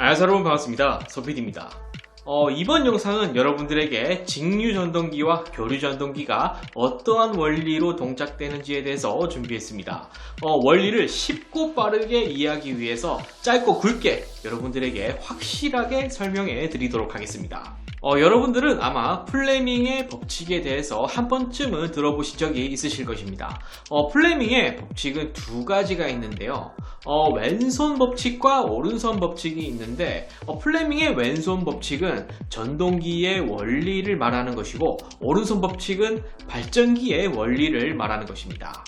안녕하세요 여러분 반갑습니다. 소피디입니다. 어, 이번 영상은 여러분들에게 직류 전동기와 교류 전동기가 어떠한 원리로 동작되는지에 대해서 준비했습니다. 어, 원리를 쉽고 빠르게 이해하기 위해서 짧고 굵게 여러분들에게 확실하게 설명해 드리도록 하겠습니다 어, 여러분들은 아마 플레밍의 법칙에 대해서 한 번쯤은 들어보신 적이 있으실 것입니다. 어, 플레밍의 법칙은 두 가지가 있는데요. 어, 왼손 법칙과 오른손 법칙이 있는데 어, 플레밍의 왼손 법칙은 전동기의 원리를 말하는 것이고 오른손 법칙은 발전기의 원리를 말하는 것입니다.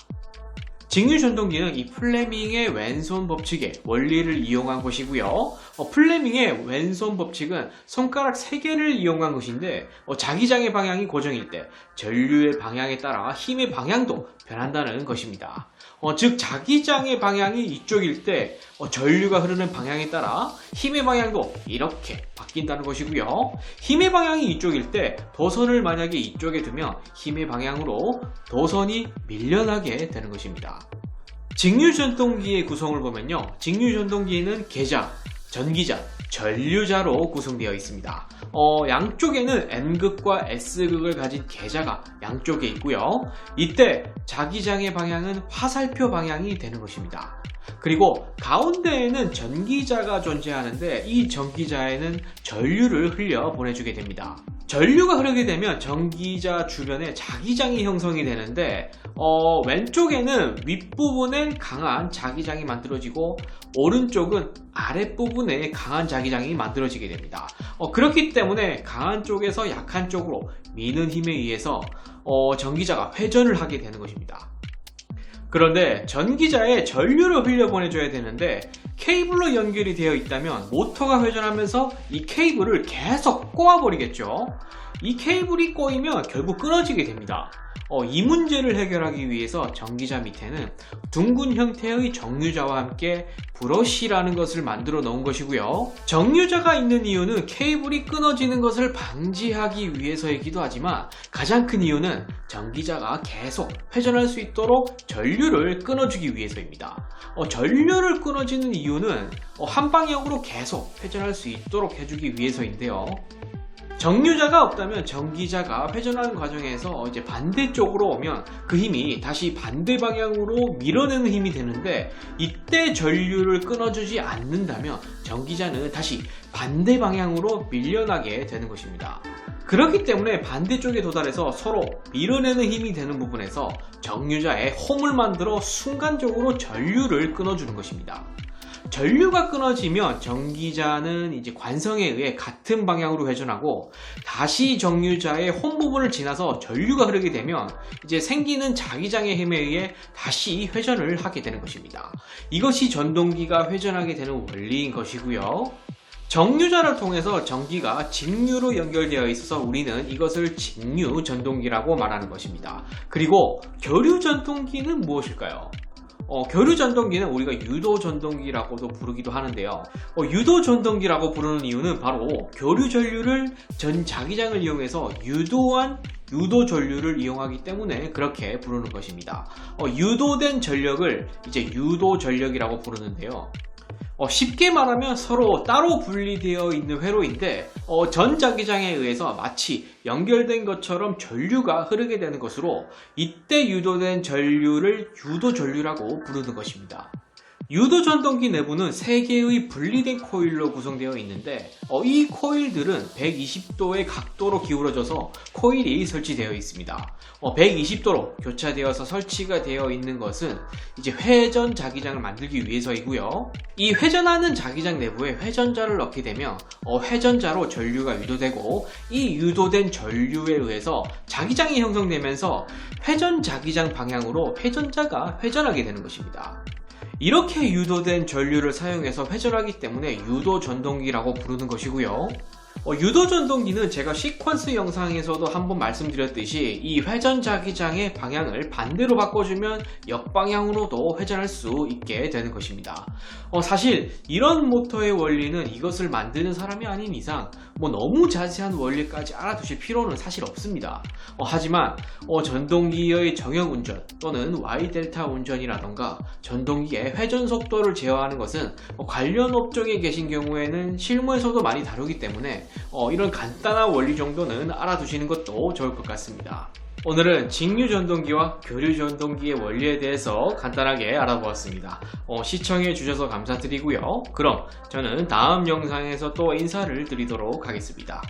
직류 전동기는 이 플레밍의 왼손 법칙의 원리를 이용한 것이고요. 어, 플레밍의 왼손 법칙은 손가락 3개를 이용한 것인데 어, 자기장의 방향이 고정일 때 전류의 방향에 따라 힘의 방향도 변한다는 것입니다. 어, 즉 자기장의 방향이 이쪽일 때 어, 전류가 흐르는 방향에 따라 힘의 방향도 이렇게 바뀐다는 것이고요. 힘의 방향이 이쪽일 때 도선을 만약에 이쪽에 두면 힘의 방향으로 도선이 밀려나게 되는 것입니다. 직류 전동기의 구성을 보면요. 직류 전동기에는 계자, 전기자, 전류자로 구성되어 있습니다. 어, 양쪽에는 N극과 S극을 가진 계자가 양쪽에 있고요. 이때 자기장의 방향은 화살표 방향이 되는 것입니다. 그리고 가운데에는 전기자가 존재하는데 이 전기자에는 전류를 흘려 보내주게 됩니다. 전류가 흐르게 되면 전기자 주변에 자기장이 형성이 되는데 어, 왼쪽에는 윗부분에 강한 자기장이 만들어지고 오른쪽은 아랫부분에 강한 자기장이 만들어지게 됩니다. 어, 그렇기 때문에 강한 쪽에서 약한 쪽으로 미는 힘에 의해서 어, 전기자가 회전을 하게 되는 것입니다. 그런데 전기자에 전류를 흘려 보내줘야 되는데 케이블로 연결이 되어 있다면 모터가 회전하면서 이 케이블을 계속 꼬아버리겠죠. 이 케이블이 꼬이면 결국 끊어지게 됩니다. 어, 이 문제를 해결하기 위해서 전기자 밑에는 둥근 형태의 정류자와 함께 브러쉬라는 것을 만들어 놓은 것이고요. 정류자가 있는 이유는 케이블이 끊어지는 것을 방지하기 위해서이기도 하지만 가장 큰 이유는 전기자가 계속 회전할 수 있도록 전류를 끊어주기 위해서입니다. 어, 전류를 끊어지는 이유는 어, 한 방향으로 계속 회전할 수 있도록 해주기 위해서인데요. 정류자가 없다면 전기자가 회전하는 과정에서 이제 반대쪽으로 오면 그 힘이 다시 반대 방향으로 밀어내는 힘이 되는데 이때 전류를 끊어주지 않는다면 전기자는 다시 반대 방향으로 밀려나게 되는 것입니다. 그렇기 때문에 반대쪽에 도달해서 서로 밀어내는 힘이 되는 부분에서 정류자에 홈을 만들어 순간적으로 전류를 끊어주는 것입니다. 전류가 끊어지면 전기자는 이제 관성에 의해 같은 방향으로 회전하고 다시 정류자의 홈 부분을 지나서 전류가 흐르게 되면 이제 생기는 자기장의 힘에 의해 다시 회전을 하게 되는 것입니다. 이것이 전동기가 회전하게 되는 원리인 것이고요. 정류자를 통해서 전기가 직류로 연결되어 있어서 우리는 이것을 직류 전동기라고 말하는 것입니다. 그리고 교류 전동기는 무엇일까요? 어, 교류 전동기는 우리가 유도 전동기라고도 부르기도 하는데요. 어, 유도 전동기라고 부르는 이유는 바로 교류 전류를 전 자기장을 이용해서 유도한 유도 전류를 이용하기 때문에 그렇게 부르는 것입니다. 어, 유도된 전력을 이제 유도 전력이라고 부르는데요. 어, 쉽게 말하면 서로 따로 분리되어 있는 회로인데 어, 전 자기장에 의해서 마치 연결된 것처럼 전류가 흐르게 되는 것으로 이때 유도된 전류를 유도 전류라고 부르는 것입니다. 유도 전동기 내부는 3개의 분리된 코일로 구성되어 있는데 어, 이 코일들은 120도의 각도로 기울어져서 코일이 설치되어 있습니다. 어, 120도로 교차되어서 설치가 되어 있는 것은 이제 회전 자기장을 만들기 위해서이고요. 이 회전하는 자기장 내부에 회전자를 넣게 되면 어, 회전자로 전류가 유도되고 이 유도된 전류에 의해서 자기장이 형성되면서 회전 자기장 방향으로 회전자가 회전하게 되는 것입니다. 이렇게 유도된 전류를 사용해서 회전하기 때문에 유도 전동기라고 부르는 것이고요. 어, 유도 전동기는 제가 시퀀스 영상에서도 한번 말씀드렸듯이 이 회전 자기장의 방향을 반대로 바꿔주면 역방향으로도 회전할 수 있게 되는 것입니다. 어, 사실 이런 모터의 원리는 이것을 만드는 사람이 아닌 이상 뭐 너무 자세한 원리까지 알아두실 필요는 사실 없습니다. 어, 하지만 어, 전동기의 정형 운전 또는 Y 델타 운전이라던가 전동기의 회전 속도를 제어하는 것은 어, 관련 업종에 계신 경우에는 실무에서도 많이 다루기 어, 이런 간단한 원리 정도는 알아두시는 것도 좋을 것 같습니다. 오늘은 직류 전동기와 교류 전동기의 원리에 대해서 간단하게 알아보았습니다. 어, 시청해 주셔서 감사드리고요. 그럼 저는 다음 영상에서 또 인사를 드리도록 하겠습니다.